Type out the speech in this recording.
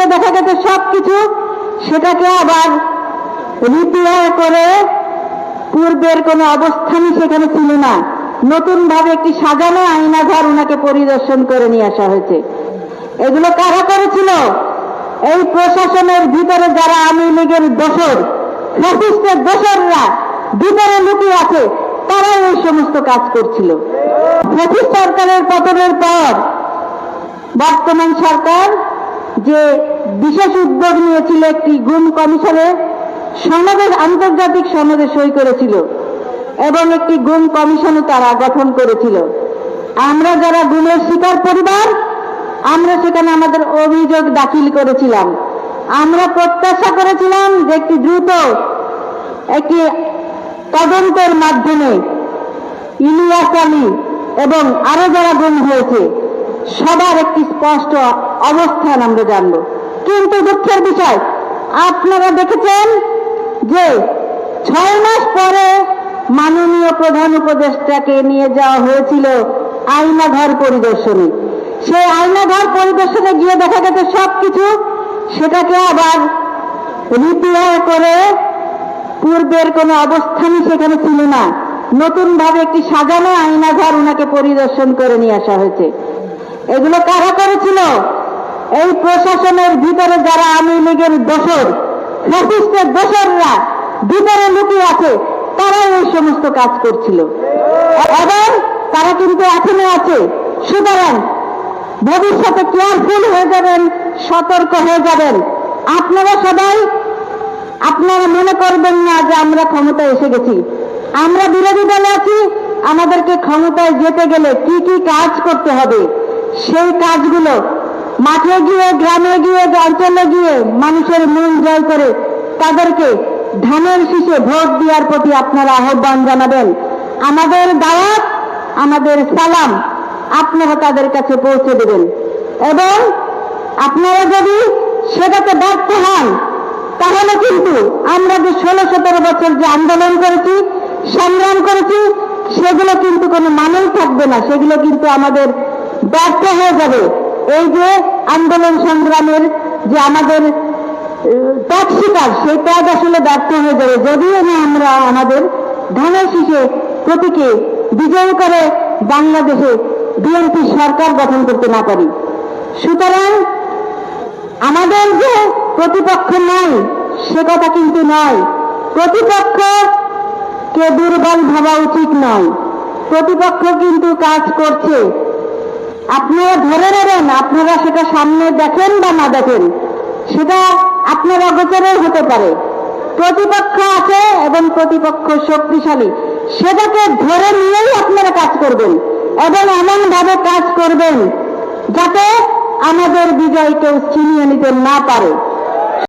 গিয়ে দেখা গেছে সব কিছু সেটাকে আবার রিপেয়ার করে পূর্বের কোনো অবস্থানই সেখানে ছিল না। নতুন ভাবে একটি সাজানো আয়নাঘর ওনাকে পরিদর্শন করে নিয়ে আসা হয়েছে। এগুলো কারা করেছিল? এই প্রশাসনের ভিতরে যারা আওয়ামী লীগের দোসর ফ্যাসিস্টের দোসররা ভিতরে লুকিয়ে আছে তারা এই সমস্ত কাজ করছিল। ফ্যাসিস্ট সরকারের পতনের পর বর্তমান সরকার যে বিশেষ উদ্যোগ নিয়েছিল একটি গুম কমিশনে সনদের আন্তর্জাতিক সনদে সই করেছিল এবং একটি গুম কমিশনও তারা গঠন করেছিল। আমরা যারা গুমের শিকার পরিবার, আমরা সেখানে আমাদের অভিযোগ দাখিল করেছিলাম। আমরা প্রত্যাশা করেছিলাম যে একটি দ্রুত একটি তদন্তের মাধ্যমে ইলিয়াস আলী এবং আরও যারা গুম হয়েছে, সবার একটি স্পষ্ট অবস্থান আমরা জানব। কিন্তু দুঃখের বিষয়, আপনারা দেখেছেন যে ছয় মাস পরে মাননীয় প্রধান উপদেষ্টাকে নিয়ে যাওয়া হয়েছিল আয়নাঘর পরিদর্শনে। সেই আয়নাঘর পরিদর্শনে গিয়ে দেখা গেছে সব কিছু সেটাকে আবার রিপেয়ার করে পূর্বের কোনো অবস্থানই সেখানে ছিল না। নতুন ভাবে একটি সাজানো আয়নাঘর ওনাকে পরিদর্শন করে নিয়ে আসা হয়েছে। এগুলো কারা করেছিল? এই প্রশাসনের ভিতরে যারা আওয়ামী লীগের দোসর ফ্যাসিস্টের দোসররা ভিতরে লুকিয়ে আছে তারা এই সমস্ত কাজ করছিল। এবং তারা কিন্তু এখনও আছে। সুতরাং ভবিষ্যতে কেয়ারফুল হয়ে যাবেন, সতর্ক হয়ে যাবেন। আপনারা সবাই, আপনারা মনে করবেন না যে আমরা ক্ষমতায় এসে গেছি। আমরা বিরোধী দলে আছি, আমাদেরকে ক্ষমতায় যেতে গেলে কি কি কাজ করতে হবে? সেই কাজগুলো মাঠে গিয়ে, গ্রামে গিয়ে অঞ্চলে গিয়ে মানুষের মন জয় করে তাদেরকে ধানের শীষে ভোট দেওয়ার প্রতি আপনারা আহ্বান জানাবেন। আমাদের দাওয়াত, আমাদের সালাম আপনারা তাদের কাছে পৌঁছে দেবেন। এবং আপনারা যদি সেটাতে ব্যর্থ হন, তাহলে কিন্তু আমরা যে ষোলো সতেরো বছর যে আন্দোলন করেছি, সংগ্রাম করেছি, সেগুলো কিন্তু কোনো মানেই থাকবে না। সেগুলো কিন্তু আমাদের ব্যর্থ হয়ে যাবে। এই যে আন্দোলন সংগ্রামের যে আমাদের ত্যাগ শিকার, সেই ত্যাগ আসলে ব্যর্থ হয়ে যাবে। যদিও না আমরা আমাদের ধানের শীষে প্রতীকে বিজয় করে বাংলাদেশে বিএনপি সরকার গঠন করতে না পারি। সুতরাং আমাদের যে প্রতিপক্ষ নয়, সে কথা কিন্তু নয়। প্রতিপক্ষ কে দুর্বল ভাবা উচিত নয়। প্রতিপক্ষ কিন্তু কাজ করছে। আপনারা ধরে নেবেন, আপনারা সেটা সামনে দেখেন বা না দেখেন, সেটা আপনার অগোচরের হতে পারে। প্রতিপক্ষ আছে এবং প্রতিপক্ষ শক্তিশালী। সেটাকে ধরে নিয়েই আপনারা কাজ করবেন এবং এমনভাবে কাজ করবেন যাতে আমাদের বিজয় চিনিয়ে নিতে না পারে।